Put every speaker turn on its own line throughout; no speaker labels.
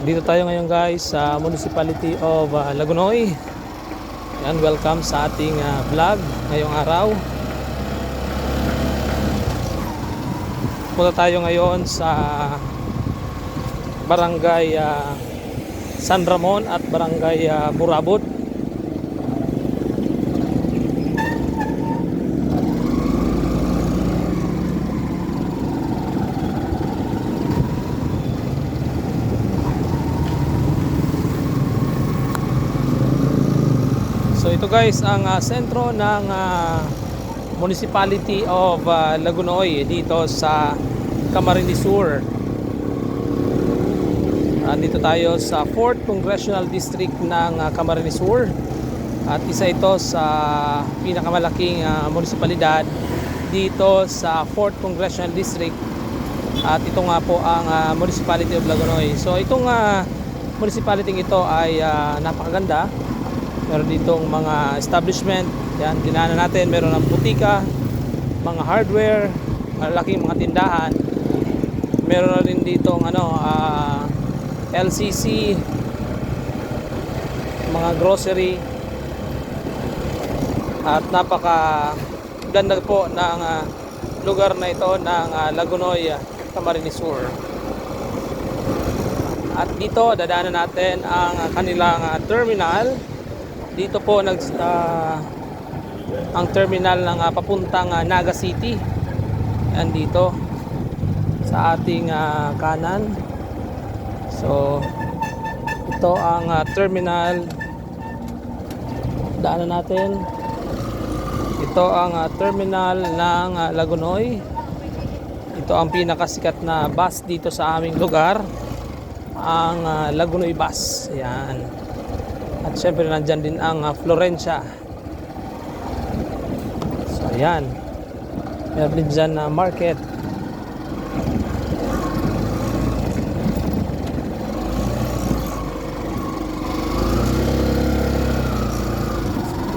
Dito tayo ngayon guys sa Municipality of uh, Lagunoy. Yan, welcome sa ating uh, vlog ngayong araw. Punta tayo ngayon sa Barangay uh, San Ramon at Barangay uh, Burabot. Ito guys ang ah, sentro ng ah, Municipality of ah, Lagunoy dito sa Camarines Sur. Andito tayo sa 4th Congressional District ng ah, Camarines Sur. At isa ito sa pinakamalaking ah, munisipalidad dito sa 4th Congressional District. At ito nga po ang ah, Municipality of Lagunoy. So itong ah, municipality ito ay ah, napakaganda meron ditong mga establishment. Yan dinaanan natin. Meron ng butika mga hardware malaking mga tindahan. Meron na rin ditong ano ah, LCC mga grocery. At napaka ganda po ng ah, lugar na ito ng ah, Lagunoy, Camarines Sur. At dito dadaanan natin ang kanilang ah, terminal dito po nag ah, ang terminal ng ah, papuntang ah, Naga City. Yan dito sa ating ah, kanan. So ito ang ah, terminal daanan natin. Ito ang ah, terminal ng ah, Lagunoy. Ito ang pinakasikat na bus dito sa aming lugar. Ang ah, Lagunoy bus. Yan. At syempre nandyan din ang uh, Florencia. So ayan. Meron din dyan na market.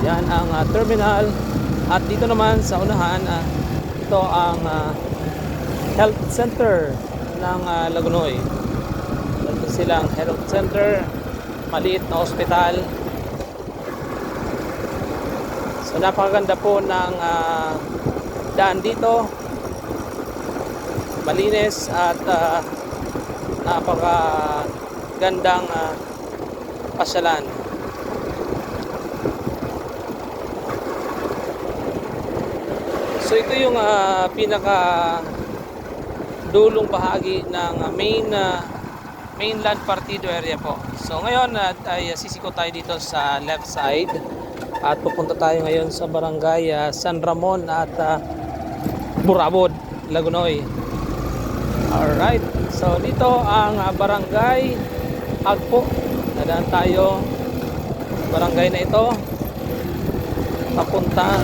Yan ang uh, terminal. At dito naman sa unahan, uh, ito ang uh, health center ng uh, Lagunoy. Ito silang health center maliit na ospital. So napakaganda po ng ah, daan dito. Malinis at uh, napakagandang uh, pasyalan. So ito yung ah, pinaka dulong bahagi ng ah, main ah, mainland partido area po. So ngayon at ay sisiko tayo dito sa left side at pupunta tayo ngayon sa barangay uh, San Ramon at uh, Burabod, Lagunoy. Alright, so dito ang uh, barangay Agpo. Nadaan tayo barangay na ito papunta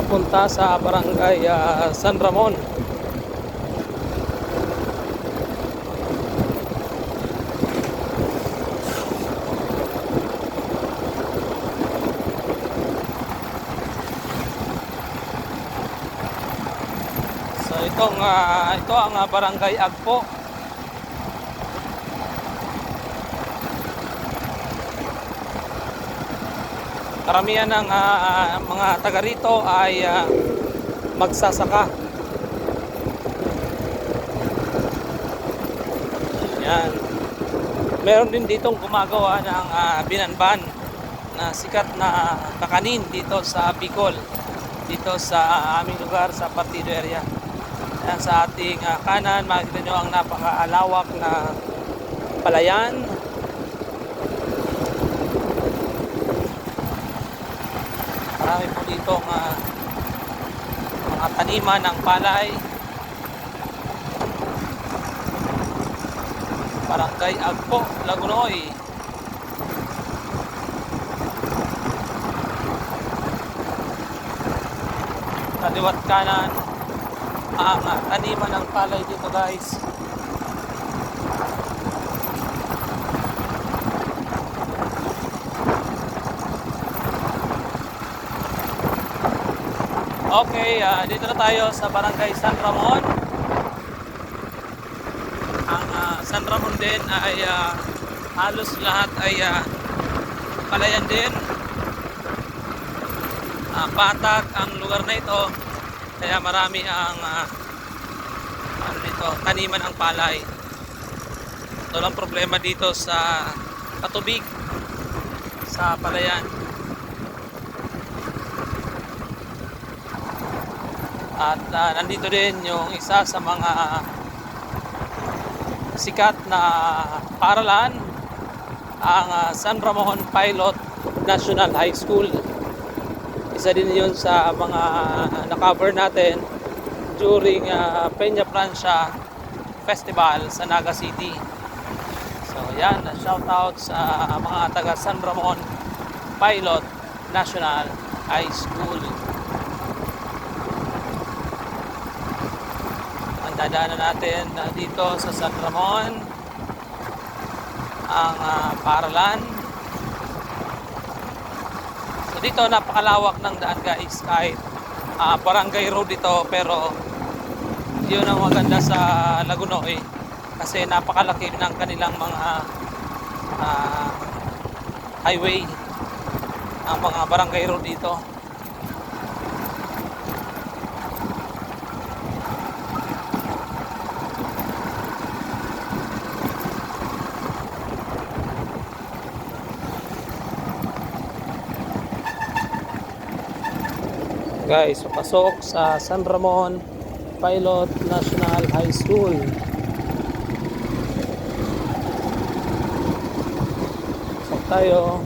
papunta sa barangay uh, San Ramon. So itong ah, ito ang ah, barangay Agpo. Karamihan ng ah, mga taga rito ay ah, magsasaka. Yan. Meron din ditong gumagawa ng ah, binanban na sikat na kakanin dito sa Bicol dito sa aming lugar sa Partido area. Ayan, sa ating ah, kanan, makikita nyo ang napakalawak na palayan. Marami po dito ah, mga taniman ng palay. Barangay Agpo, Lagunoy. kaliwat kanan uh, taniman ng palay dito guys Okay, ah, dito na tayo sa Barangay San Ramon. San Ramon din ay ah, halos lahat ay ah, palayan din. Ah, patak ang lugar na ito. Kaya marami ang ah, ano dito, taniman ang palay. Ito lang problema dito sa patubig sa palayan. At ah, nandito din yung isa sa mga sikat na paaralan ang ah, San Ramon Pilot National High School. Isa din yun sa mga na-cover natin during ah, Peña Francia Festival sa Naga City. So yan, shout out sa mga taga San Ramon Pilot National High School. Ang dadaanan natin ah, dito sa San Ramon ang ah, paralan. Dito napakalawak ng daan guys kahit ah, barangay road dito pero yun ang maganda sa Lagunoy kasi napakalaki ng kanilang mga ah, highway ang mga barangay road dito. Guys, pasok sa San Ramon Pilot National High School. Pasok tayo.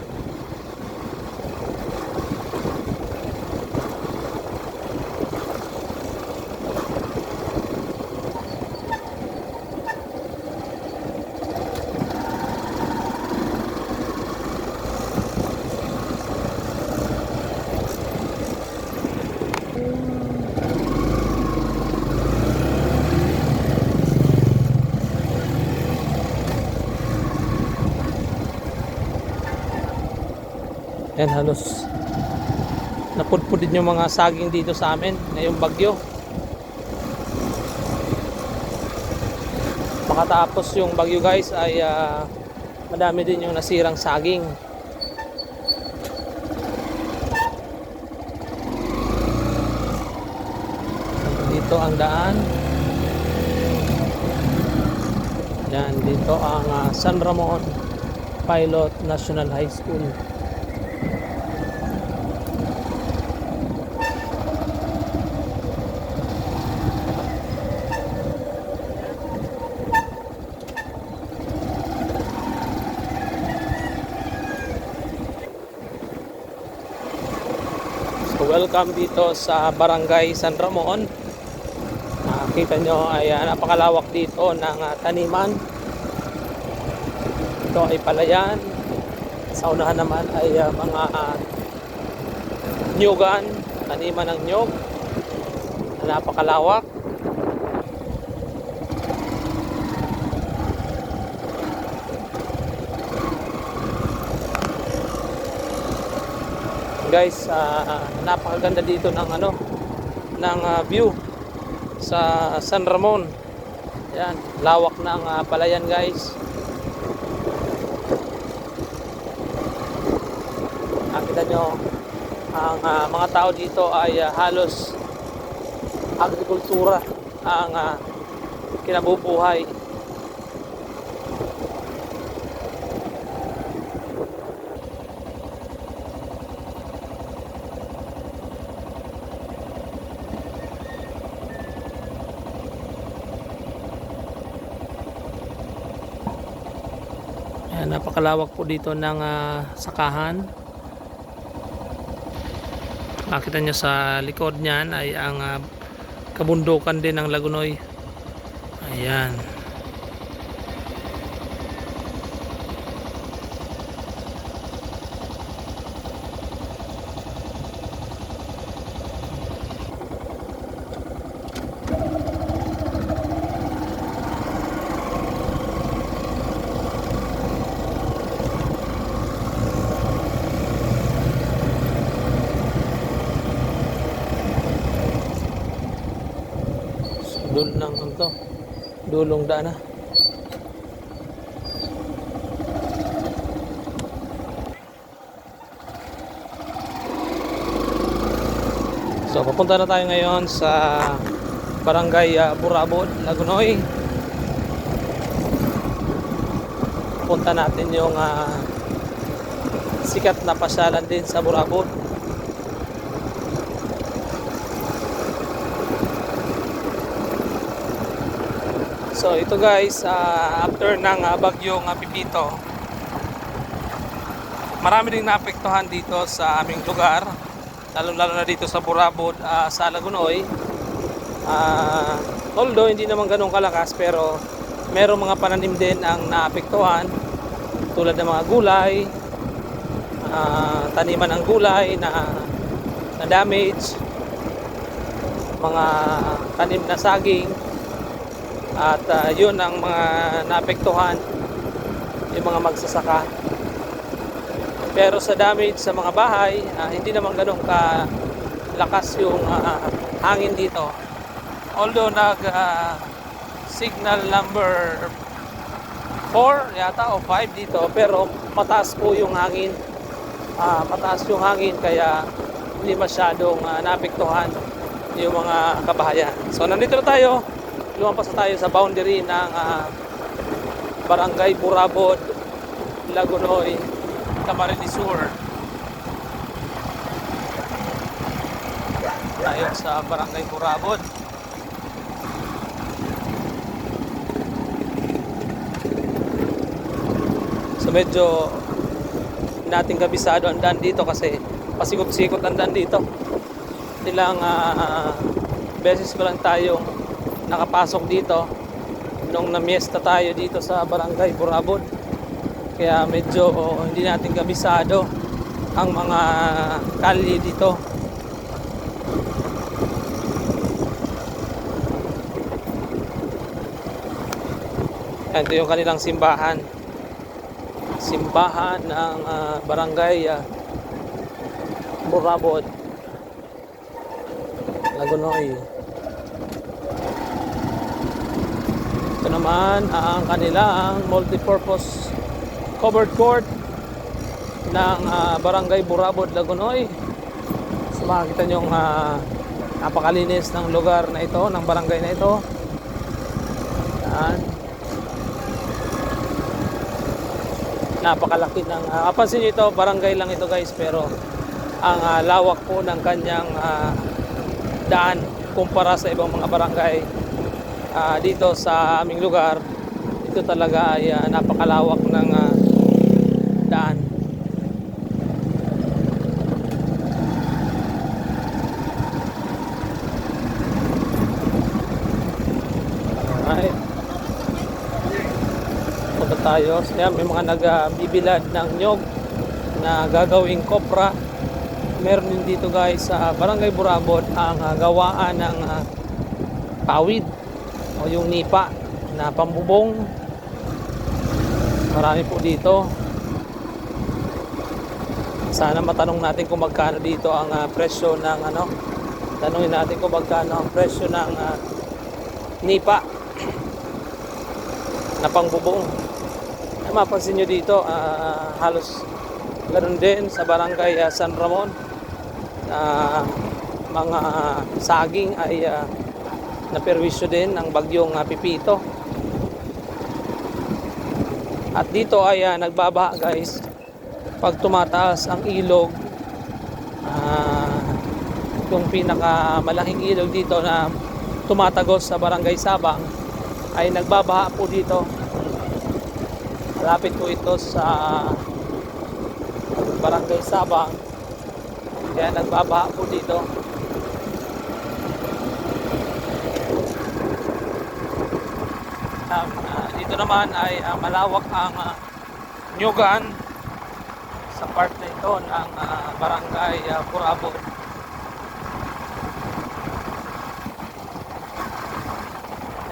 Yan halos napudpud din yung mga saging dito sa amin ngayong bagyo. Makatapos yung bagyo guys ay ah, madami din yung nasirang saging. Dito ang daan. Yan, dito ang ah, San Ramon Pilot National High School. Welcome dito sa Barangay San Ramon. Nakita nyo ay ah, napakalawak dito ng ah, taniman. Ito ay palayan. Sa unahan naman ay ah, mga ah, nyugan, taniman ng nyug. na Napakalawak. Guys ah, napakaganda dito ng ano ng ah, view sa San Ramon. Yan lawak ng ah, palayan guys. Nakita nyo ang ah, mga tao dito ay ah, halos agrikultura ang ah, kinabubuhay Ayan, napakalawak po dito ng ah, sakahan. Makita nyo sa likod niyan ay ang ah, kabundukan din ng Lagunoy. Ayan. Doon lang ang to. Dulong daan na. So papunta na tayo ngayon sa Barangay uh, Burabon, Lagunoy. Punta natin yung uh, sikat na pasyalan din sa Burabon. So ito guys, ah, after ng ah, bagyong ah, Pipito, marami ding naapektuhan dito sa aming lugar, lalo-lalo na dito sa Burabod, ah, sa Lagunoy. Ah, although hindi naman ganun kalakas pero merong mga pananim din ang naapektuhan tulad ng mga gulay, ah, taniman ng gulay na na damage, mga tanim na saging at ah, yun ang mga naapektuhan yung mga magsasaka. Pero sa damage sa mga bahay, ah, hindi naman ganun ka lakas yung ah, hangin dito. Although nag ah, signal number 4 yata o 5 dito pero mataas po yung hangin. Ah, mataas yung hangin kaya hindi masyadong ah, naapektuhan yung mga kabahayan. So nandito na tayo. Lumampas tayo sa boundary ng ah, Barangay Burabod, Lagunoy, Camarines Sur. Tayo sa Barangay Burabod. So medyo nating kabisado ang daan dito kasi pasikot-sikot ang daan dito. Ilang ah, beses pa lang tayong nakapasok dito nung namiesta tayo dito sa Barangay Burabod. Kaya medyo hindi natin kabisado ang mga kalye dito. Ito yung kanilang simbahan. Simbahan ng ah, Barangay ah, Burabod. Lagunoy. Ito naman ang kanilang multipurpose covered court ng ah, Barangay Burabod, Lagunoy. So makikita nyo uh, napakalinis ng lugar na ito, ng barangay na ito. Yan. Napakalaki ng, uh, kapansin nyo ito, barangay lang ito guys, pero ang ah, lawak po ng kanyang ah, daan kumpara sa ibang mga barangay ah, dito sa aming lugar ito talaga ay ah, napakalawak ng ah, daan Alright. Tayo. So, yan, may mga nagbibilad ng nyog na gagawing kopra. Meron din dito guys sa Barangay Burabot ang gawaan ng ah, pawid yung nipa na pambubong. Marami po dito. Sana matanong natin kung magkano dito ang ah, presyo ng ano. Tanungin natin kung magkano ang presyo ng ah, nipa na pangbubong. Mapansin nyo dito, ah, halos ganoon din sa barangay ah, San Ramon. na mga saging ay uh, naperwisyo din ng bagyong ah, Pipito. At dito ay ah, nagbabaha guys. Pag tumataas ang ilog ah, yung pinakamalaking ilog dito na tumatagos sa barangay Sabang ay nagbabaha po dito. Malapit po ito sa barangay Sabang. Kaya nagbabaha po dito Um, ah, dito naman ay ah, malawak ang uh, nyugan sa part na ito ng ah, barangay uh, Purabo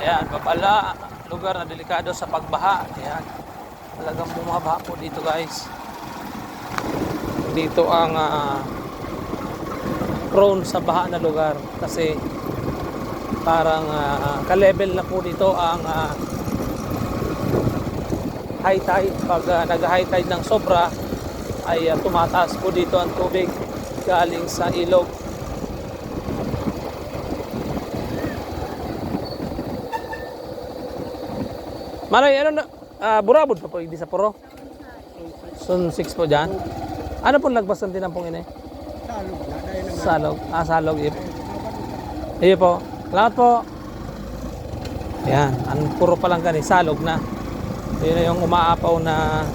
Ayan, babala, lugar na delikado sa pagbaha. Ayan, talagang bumabaha po dito guys. Dito ang ah, prone sa baha na lugar kasi parang uh, ka-level na po nito ang uh, high tide pag uh, nag-high tide ng sobra ay uh, tumataas po dito ang tubig galing sa ilog Malay, ano na? Uh, burabod pa po, hindi sa puro? Sun 6 po dyan. Ano po lagbasan din ang pong ini?
Salog.
Salog. Ah, salog. Iyo po. Salamat po. Yan. Ang puro pa lang gani. Salog na. Yun na yung umaapaw na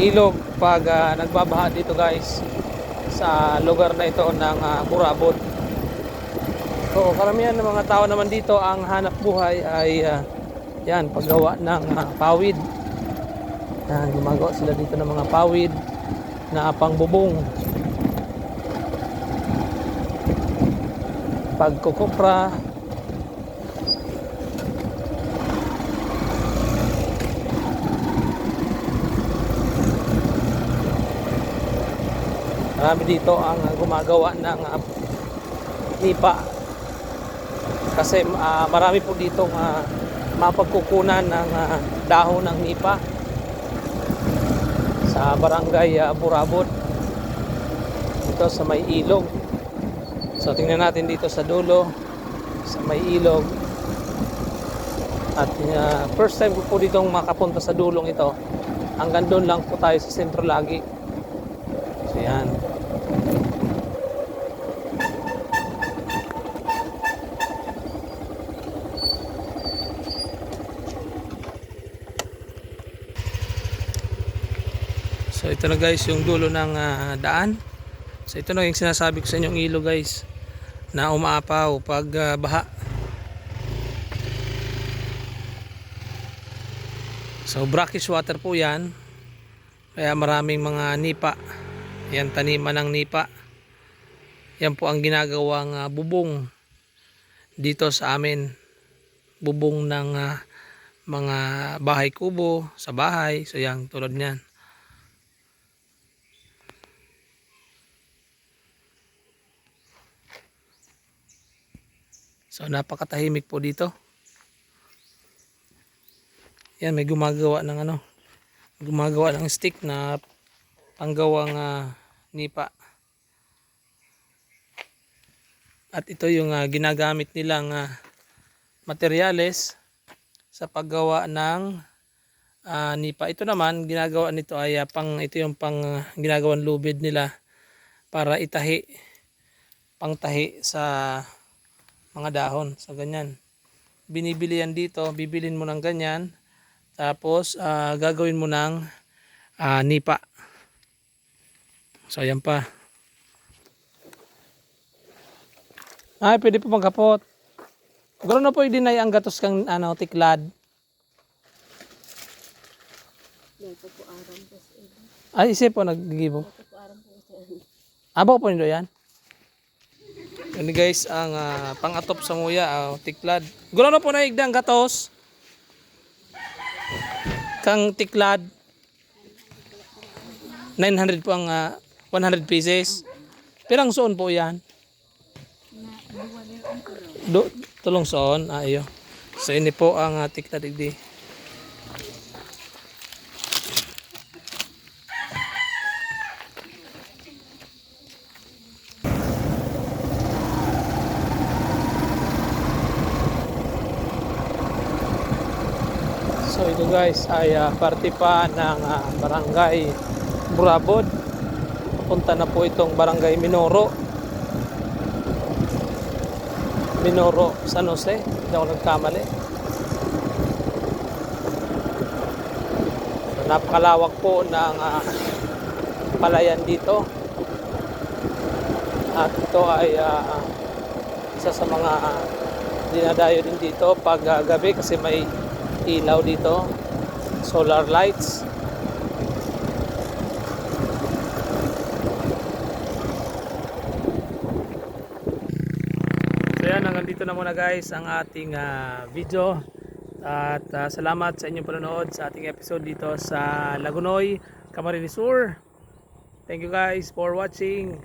ilog pag ah, nagbabaha dito guys sa lugar na ito ng uh, Burabod. So karamihan ng mga tao naman dito ang hanap buhay ay ah, yan paggawa ng ah, pawid. Yan, gumagawa sila dito ng mga pawid na pangbubong. Pagkukupra. Marami dito ang ah, gumagawa ng ah, nipa. Kasi ah, marami po dito uh, mapagkukunan ng ah, dahon ng nipa sa barangay uh, Burabot dito sa may ilog so tingnan natin dito sa dulo sa may ilog. At uh, first time ko po dito makapunta sa dulong ito. Hanggang doon lang po tayo sa sentro lagi. So yan. So ito na guys yung dulo ng ah, daan. So ito na yung sinasabi ko sa inyong ilo guys na umaapaw pag ah, baha. So brackish water po yan. Kaya maraming mga nipa. Yan taniman ng nipa. Yan po ang ginagawang ah, bubong dito sa amin. Bubong ng ah, mga bahay kubo sa bahay. So yan tulad niyan. So napakatahimik po dito. Yan may gumagawa ng ano, gumagawa ng stick na panggawang ah, nipa. At ito yung ah, ginagamit nilang ah, materyales sa paggawa ng ah, nipa. Ito naman ginagawa nito ay ah, pang ito yung pang ah, ginagawang lubid nila para itahi pangtahi sa mga dahon sa ganyan. Binibili yan dito, bibilin mo ng ganyan. Tapos ah, gagawin mo ng ah, nipa. So ayan pa. Ay, pwede po magkapot. Gano'n na po i-deny ang gatos kang ano, tiklad. Ay, isip po naggibo. Abo po nindo yan. Yan guys, ang ah, pang-atop sa nguya, ah, tiklad. Gulo na po na igdang gatos. Kang tiklad. 900 po ang ah, 100 pieces. Pirang soon po yan? Do, tulong soon. Ah, iyo. So ini po ang uh, tiklad igdi. So ito guys ay ah, parte pa ng ah, barangay Burabod. Punta na po itong barangay Minoro. Minoro San Jose. Hindi ako nagkamali. Napakalawak po ng ah, palayan dito. At ito ay ah, isa sa mga ah, dinadayo din dito pag ah, gabi kasi may ilaw dito solar lights. So yan hanggang dito na muna guys ang ating ah, video. At ah, salamat sa inyong panonood sa ating episode dito sa Lagunoy, Camarines Sur. Thank you guys for watching